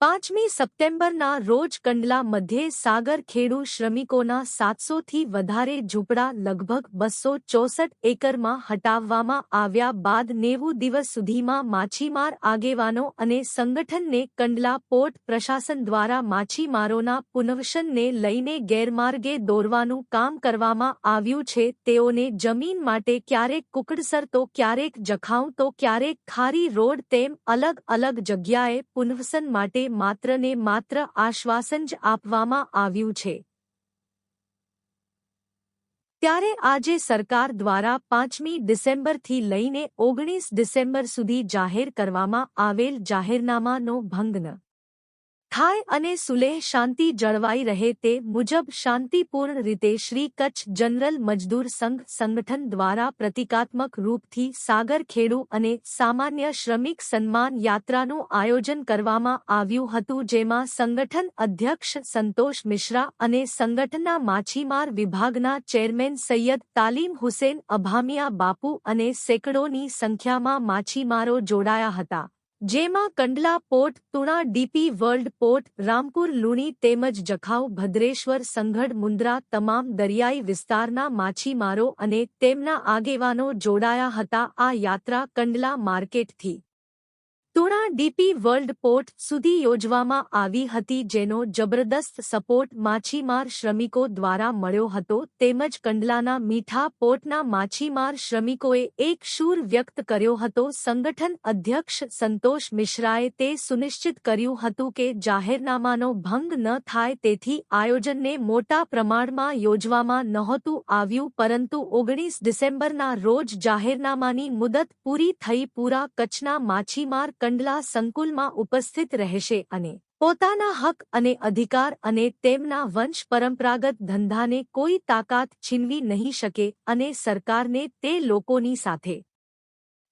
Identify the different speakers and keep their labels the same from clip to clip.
Speaker 1: પાંચમી સપ્ટેમ્બરના રોજ કંડલા મધ્યે સાગર ખેડુ શ્રમિકોના સાતસોથી વધારે ઝૂંપડા લગભગ બસો ચોસઠ એકરમાં હટાવવામાં આવ્યા બાદ નેવું દિવસ સુધીમાં માછીમાર આગેવાનો અને સંગઠનને કંડલા પોર્ટ પ્રશાસન દ્વારા માછીમારોના પુનર્વસનને લઈને ગેરમાર્ગે દોરવાનું કામ કરવામાં આવ્યું છે. તેઓને જમીન માટે ક્યારેક કુકડસર તો ક્યારેક જખાઉં તો ક્યારેક ખારી રોડ તેમ અલગ અલગ જગ્યાએ પુનવસન માટે માત્ર ને માત્ર આશ્વાસન જ આપવામાં આવ્યું છે. ત્યારે આજે સરકાર દ્વારા પાંચમી ડિસેમ્બરથી લઈને ઓગણીસ ડિસેમ્બર સુધી જાહેર કરવામાં આવેલ જાહેરનામાનો ભંગ ન થાય અને સુલેહ શાંતિ જળવાઈ રહે તે મુજબ શાંતિપૂર્ણ રીતે શ્રી કચ્છ જનરલ મજદૂર સંઘ સંગઠન દ્વારા પ્રતિકાત્મક રૂપથી સાગર ખેડુ અને સામાન્ય શ્રમિક સન્માન યાત્રાનું આયોજન કરવામાં આવ્યું હતું, જેમાં સંગઠન અધ્યક્ષ સંતોષ મિશ્રા અને સંગઠનના માછીમાર વિભાગના ચેરમેન સૈયદ તાલીમ હુસેન અભામિયા બાપુ અને સેંકડોની સંખ્યામાં માછીમારો જોડાયા હતા. જેમાં Kandla port, Tuna DP World port, Rampur Luni તેમજ જખાઉ, ભદ્રેશ્વર સંઘડ મુન્દ્રા તમામ દરિયાઈ વિસ્તારના માછીમારો અને તેમના આગેવાનો જોડાયા હતા આ યાત્રા કંડલા માર્કેટથી. તુણા ડીપી વર્લ્ડ પોર્ટ સુધી યોજવામાં આવી હતી જેનો જબરદસ્ત સપોર્ટ માછીમાર શ્રમિકો દ્વારા મળ્યો હતો તેમજ કંડલાના મીઠા પોર્ટના માછીમાર શ્રમિકોએ એક શૂર વ્યક્ત કર્યો હતો. સંગઠન અધ્યક્ષ સંતોષ મિશ્રાએ તે સુનિશ્ચિત કર્યું હતું કે જાહેરનામાનો ભંગ ન થાય તેથી આયોજનને મોટા પ્રમાણમાં યોજવામાં નહોતું આવ્યું પરંતુ ઓગણીસ ડિસેમ્બરના રોજ જાહેરનામાની મુદત પૂરી થઈ. પૂરા કચ્છના માછીમાર કંડલા સંકુલમાં ઉપસ્થિત રહેશે અને પોતાના હક અને અધિકાર અને તેમના વંશ પરંપરાગત ધંધાને કોઈ તાકાત છીનવી નહીં શકે અને સરકારને તે લોકોની સાથે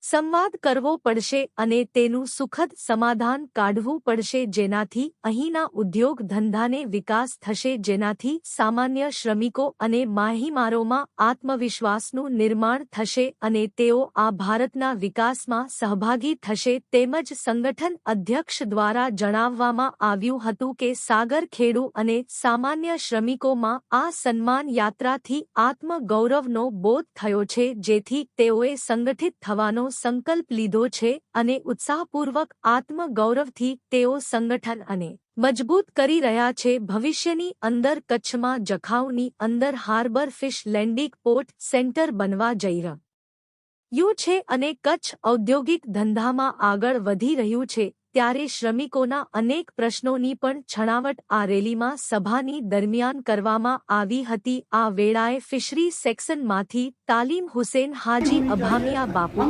Speaker 1: સંવાદ કરવો પડશે અને તેનું સુખદ સમાધાન કાઢવું પડશે જેનાથી અહીંના ઉદ્યોગ ધંધાને વિકાસ થશે, જેનાથી સામાન્ય શ્રમિકો અને માહીમારોમાં આત્મવિશ્વાસનું નિર્માણ થશે અને તેઓ આ ભારતના વિકાસમાં સહભાગી થશે. તેમજ સંગઠન અધ્યક્ષ દ્વારા જણાવવામાં આવ્યું હતું કે સાગર ખેડુ અને સામાન્ય શ્રમિકોમાં આ સન્માન યાત્રાથી આત્મગૌરવનો બોધ થયો છે, જેથી તેઓએ સંગઠિત થવાનો સંકલ્પ લીધો છે અને ઉત્સાહપૂર્વક આત્મગૌરવથી તેઓ સંગઠન અને મજબૂત કરી રહ્યા છે. ભવિષ્યની અંદર કચ્છમાં જખાઉની અંદર harbour fish landing port centre બનવા જઈ રહ્યું છે અને કચ્છ ઔદ્યોગિક ધંધામાં આગળ વધી રહ્યું છે. ત્યારે શ્રમિકોના અનેક પ્રશ્નોની પણ છણાવટ આ રેલીમાં સભાની દરમિયાન કરવામાં આવી હતી. આ વેળાએ ફિશરી સેક્શનમાંથી તાલીમ હુસેન હાજી અભામિયા બાપુ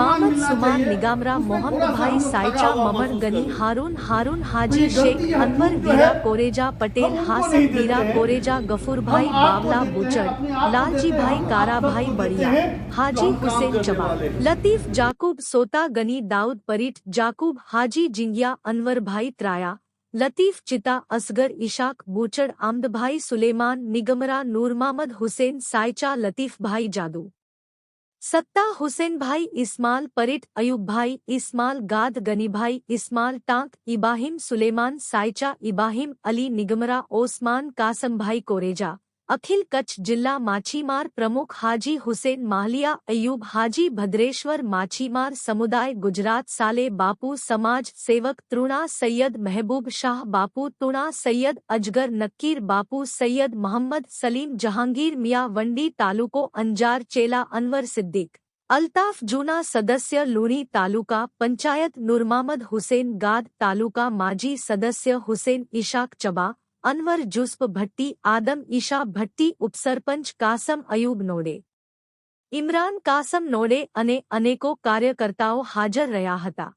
Speaker 1: મામદ સુમાન નિગામરા મોહમ્મદભાઈ સાયચા મમર ગની હારૂન હારૂન હાજી શેખ અનવર વીરા કોરેજા પટેલ હાસન વીરા કોરેજા ગફુરભાઈ બાવલા બુચડ લાલજીભાઈ કારાભાઈ બળિયા હાજી હુસેન ચબા લતીફ જાકુબ સોતા ગની દાઉદ પરીટ જાકુબ હાજી जिंगिया अनवरभाई त्राया, लतीफ, चिता, असगर, इशाक, बूचड़, आमदभाई सुलेमान, निगमरा नूरमामद हुसैन, सायचा, लतीफ भाई जादू। सत्ता हुसैन भाई, इस्माल, परिट, अयूब भाई, इस्माल, गाद गनीभाई इस्माल, टांक इबाहिम सुलेमान, सायचा इबाहिम अली, निगमरा, ओस्मान, कासम भाई, कोरेजा। અખિલ કચ્છ જિલ્લા માછીમાર પ્રમુખ હાજી હુસેન માહલિયા અયુબ હાજી ભદ્રેશ્વર માછીમાર સમુદાય ગુજરાત સાલે બાપુ સમાજ સેવક તૃણા સૈયદ મહેબૂબ શાહ બાપુ તુણા સૈયદ અજગર નક્કીર બાપુ સૈયદ મોહમ્મદ સલીમ જહાંગીર મિયા વંડી તાલુકો અંજાર ચેલા અનવર સિદ્દીક અલ્તાફ જૂના સદસ્ય લુણી તાલુકા પંચાયત નુરમામદ હુસેન ગાદ તાલુકા માજી સદસ્ય હુસેન ઇશાક ચબા અનવર જુસ્પ ભટ્ટી આદમ ઈશા ભટ્ટી ઉપસરપંચ કાસમ અયુબ નોડે ઇમરાન કાસમ નોડે અને અનેકો કાર્યકર્તાઓ હાજર રહ્યા હતા